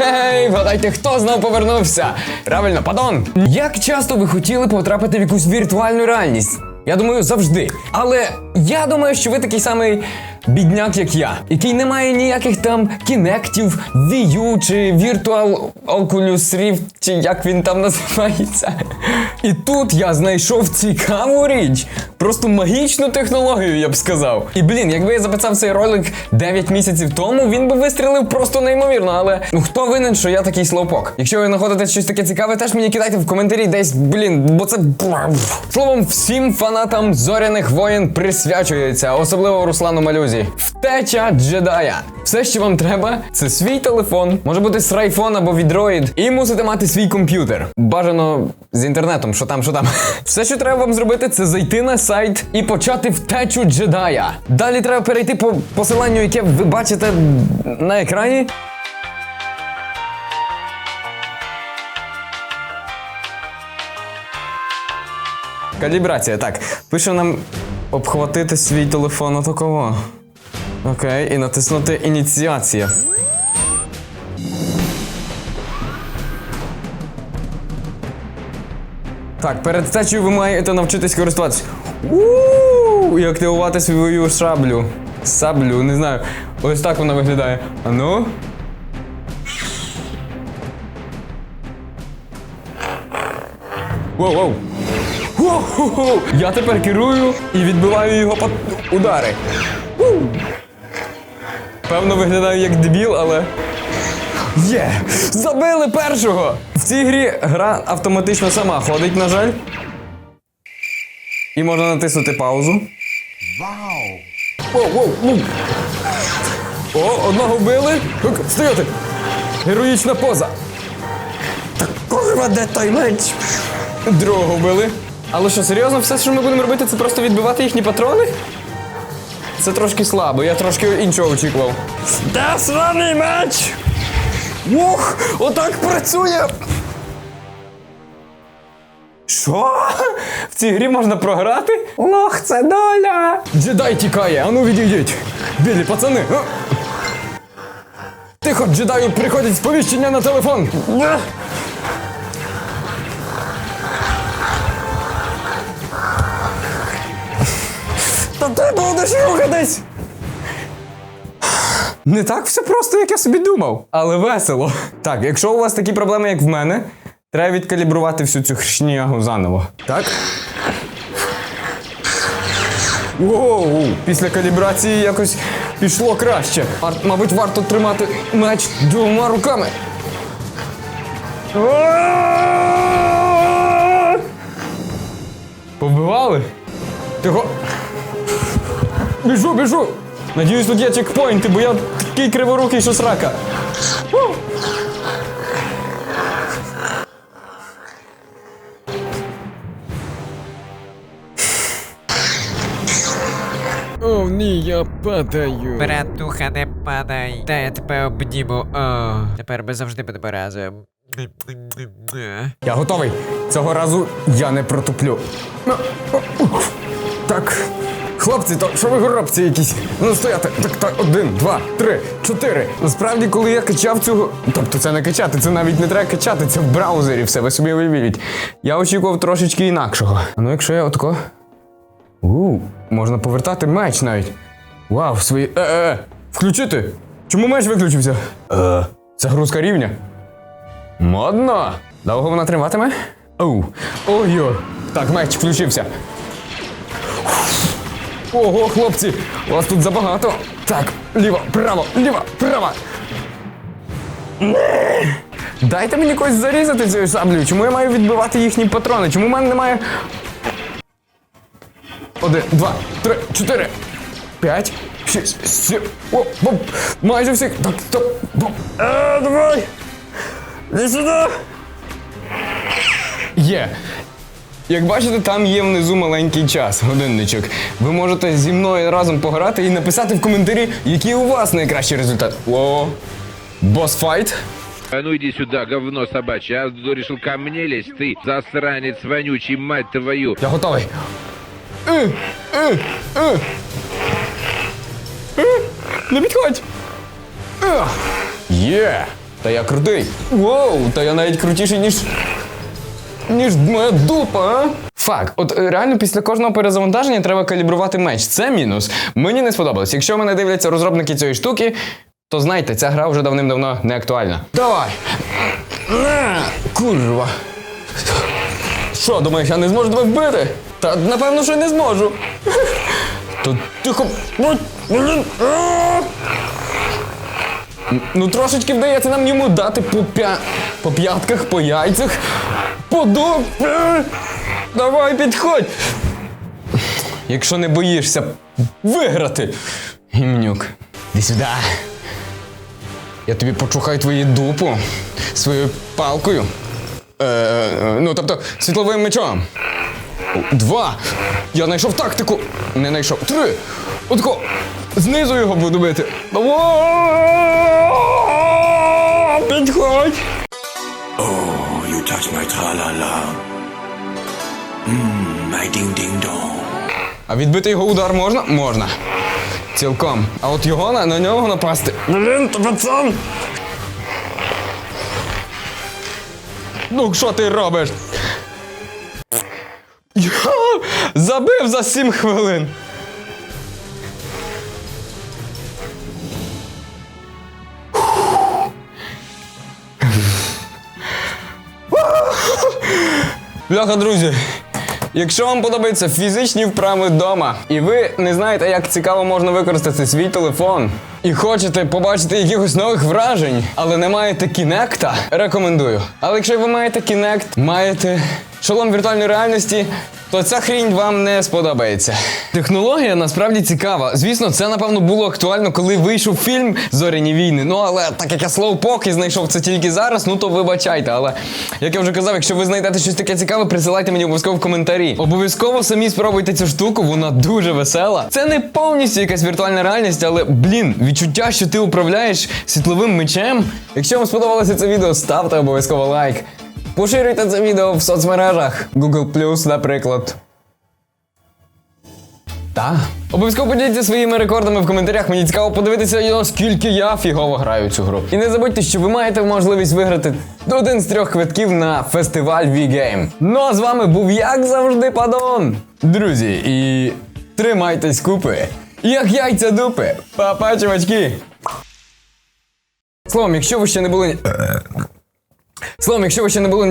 Гей, вгадайте, хто знов повернувся? Правильно, падон. Як часто ви хотіли потрапити в якусь віртуальну реальність? Я думаю, завжди. Але я думаю, що ви такий самий бідняк, як я, який не має ніяких там кінектів, U чи Virtual Oculus Rift, чи як він там називається. І тут я знайшов цікаву річ. Просто магічну технологію, я б сказав. І блін, якби я записав цей ролик 9 місяців тому, він би вистрілив просто неймовірно. Але ну хто винен, що я такий слоупок? Якщо ви знаходите щось таке цікаве, теж мені кидайте в коментарі десь, блін, бо це. Словом, всім фанатам зоряних воєн присвячується, особливо Руслану Малюзі. Втеча джедая. Все, що вам треба, це свій телефон, може бути iPhone або від Droid, і мусите мати свій комп'ютер. Бажано з інтернетом, що там, що там. Все, що треба вам зробити, це зайти на сайт і почати втечу джедая. Далі треба перейти по посиланню, яке ви бачите на екрані. Калібрація, так. Пише нам обхватити свій телефон отакого. Окей, і натиснути ініціація. Так, перед втечею ви маєте навчитись користуватися. У І активувати свою шаблю. Саблю, не знаю. Ось так вона виглядає. А ну. Воу, Я тепер керую і відбиваю його пат... удари. Певно, виглядаю як дебіл, але. Є! Забили першого! В цій грі гра автоматично сама ходить, на жаль. І можна натиснути паузу. Вау! Воу, воу, воу. О, одного вбили. Стояти! Героїчна поза. Та курва, де той меч? Другого вбили. Але що, серйозно, все, що ми будемо робити, це просто відбивати їхні патрони? Це трошки слабо, я трошки іншого очікував. Де сраний меч? Ух, отак працює. Що? В цій грі можна програти? Ох, це доля! Джедай тікає, ану відійдіть. Білі пацани. а? Тихо, джедаю приходять сповіщення на телефон. Будеш рухатись! Не так все просто, як я собі думав, але весело. Так, якщо у вас такі проблеми, як в мене, треба відкалібрувати всю цю хршнягу заново. Так? Воу, після калібрації якось пішло краще. Вар- мабуть, варто тримати меч двома руками. Побивали? Тихо. Біжу, біжу! Надіюсь, тут є чекпоінти, бо я такий криворукий, що срака. О, ні, я падаю. Братуха, не падай. Та я тебе обніму. О, тепер ми завжди будемо разом. Я готовий. Цього разу я не протуплю. Так. Хлопці, то що ви горобці якісь? Ну стояти. Так, так, один, два, три, чотири. Насправді, коли я качав цього. Тобто це не качати, це навіть не треба качати, це в браузері все, ви собі уявіть. Я очікував трошечки інакшого. А ну якщо я отко. У, можна повертати меч навіть. Вау, свої. Е, е, е, включити! Чому меч виключився? Е, загрузка рівня. Модно! Довго вона триватиме? Оу. Ой-ой. Так, меч включився. Ого, хлопці! У вас тут забагато. Так, ліво, право, ліво, право. Дайте мені когось зарізати цією саблею. Чому я маю відбивати їхні патрони? Чому в мене немає. Один, два, три, чотири, п'ять, шість, сім. О, бом. Майже всіх. Так, стоп. Бом. Е, давай. Іди сюди. Є. Як бачите, там є внизу маленький час, годинничок. Ви можете зі мною разом пограти і написати в коментарі, який у вас найкращий результат. О, босфайт. А ну иди сюда, говно собачье. А решил ко мне лезть? Ты засранец вонючий, мать твою. Я готовий. Е, е, е. Е, Не підходь. Е. Є. Та я крутий. Воу, та я навіть крутіший, ніж. Ніж моя дупа, а? Фак, от е, реально після кожного перезавантаження треба калібрувати меч. Це мінус. Мені не сподобалось. Якщо мене дивляться розробники цієї штуки, то знайте, ця гра вже давним-давно не актуальна. Давай! Курва. Що, думаєш, я не зможу тебе вбити? Та напевно, що не зможу. То тихо. Ну, трошечки вдається нам йому дати по п'ятках, по яйцях. По дупі. Давай підходь. Якщо не боїшся виграти. Гімнюк. Іди сюди. Я тобі почухаю твою дупу своєю палкою. Е, е, ну, тобто, світловим мечом. Два. Я знайшов тактику. Не знайшов. Три. Отако. Знизу його буду бити. Підходь. You touch my tra-la-la. Mmm, my ding-ding-dong. А відбити його удар можна? Можна. Цілком. А от його на, на нього напасти. Блін, пацан! Ну, що ти робиш? Я забив за 7 хвилин. Бляха, друзі, якщо вам подобаються фізичні вправи вдома, і ви не знаєте, як цікаво можна використати свій телефон, і хочете побачити якихось нових вражень, але не маєте кінекта, рекомендую. Але якщо ви маєте кінект, маєте шолом віртуальної реальності. То ця хрінь вам не сподобається. Технологія насправді цікава. Звісно, це напевно було актуально, коли вийшов фільм Зоряні війни. Ну але так як я слоупок і знайшов це тільки зараз, ну то вибачайте. Але як я вже казав, якщо ви знайдете щось таке цікаве, присилайте мені обов'язково в коментарі. Обов'язково самі спробуйте цю штуку, вона дуже весела. Це не повністю якась віртуальна реальність, але блін, відчуття, що ти управляєш світловим мечем. Якщо вам сподобалося це відео, ставте обов'язково лайк. Поширюйте це відео в соцмережах Google+, наприклад. Та. Обов'язково поділіться своїми рекордами в коментарях. Мені цікаво подивитися, наскільки я фігово граю цю гру. І не забудьте, що ви маєте можливість виграти один з трьох квитків на фестиваль V-Game. Ну а з вами був, як завжди, Падон. Друзі, і тримайтесь купи. Як яйця дупи. Па-па, чувачки. Словом, якщо ви ще не були. Словом, якщо ви ще не були